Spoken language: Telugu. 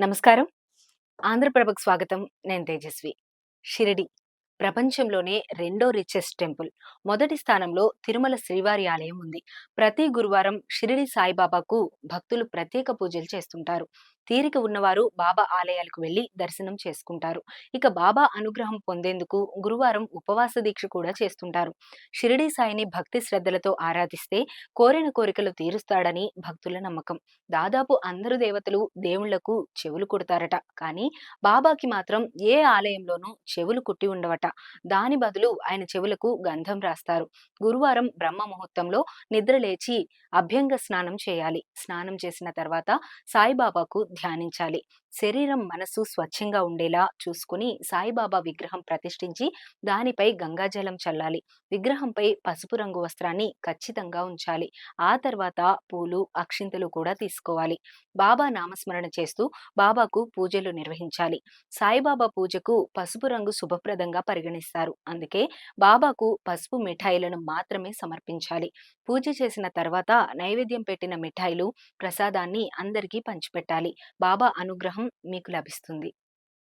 నమస్కారం. ఆంధ్రప్రభకు స్వాగతం. నేను తేజస్వి. షిరిడి ప్రపంచంలోనే రెండో రిచెస్ట్ టెంపుల్ మొదటి స్థానంలో తిరుమల శ్రీవారి ఆలయం ఉంది. ప్రతి గురువారం షిరిడి సాయిబాబాకు భక్తులు ప్రత్యేక పూజలు చేస్తుంటారు. తీరిక ఉన్నవారు బాబా ఆలయాలకు వెళ్ళి దర్శనం చేసుకుంటారు. ఇక బాబా అనుగ్రహం పొందేందుకు గురువారం ఉపవాస దీక్ష కూడా చేస్తుంటారు. షిరిడి సాయిని భక్తి శ్రద్ధలతో ఆరాధిస్తే కోరిన కోరికలు తీరుస్తాడని భక్తుల నమ్మకం. దాదాపు అందరు దేవతలు దేవుళ్ళకు చెవులు కుడతారట. కానీ బాబాకి మాత్రం ఏ ఆలయంలోనూ చెవులు కుట్టి ఉండవట. దాని బదులు ఆయన చెవులకు గంధం రాస్తారు. గురువారం బ్రహ్మ ముహూర్తంలో నిద్ర లేచి అభ్యంగ స్నానం చేయాలి. స్నానం చేసిన తర్వాత సాయిబాబాకు ధ్యానించాలి. శరీరం మనసు స్వచ్ఛంగా ఉండేలా చూసుకుని సాయిబాబా విగ్రహం ప్రతిష్ఠించి దానిపై గంగాజలం చల్లాలి. విగ్రహంపై పసుపు రంగు వస్త్రాన్ని ఖచ్చితంగా ఉంచాలి. ఆ తర్వాత పూలు అక్షింతలు కూడా తీసుకోవాలి. బాబా నామస్మరణ చేస్తూ బాబాకు పూజలు నిర్వహించాలి. సాయిబాబా పూజకు పసుపు రంగు శుభప్రదంగా పరిగణిస్తారు. అందుకే బాబాకు పసుపు మిఠాయిలను మాత్రమే సమర్పించాలి. పూజ చేసిన తర్వాత నైవేద్యం పెట్టిన మిఠాయిలు ప్రసాదాన్ని అందరికీ పంచిపెట్టాలి. బాబా అనుగ్రహం మీకు లభిస్తుంది.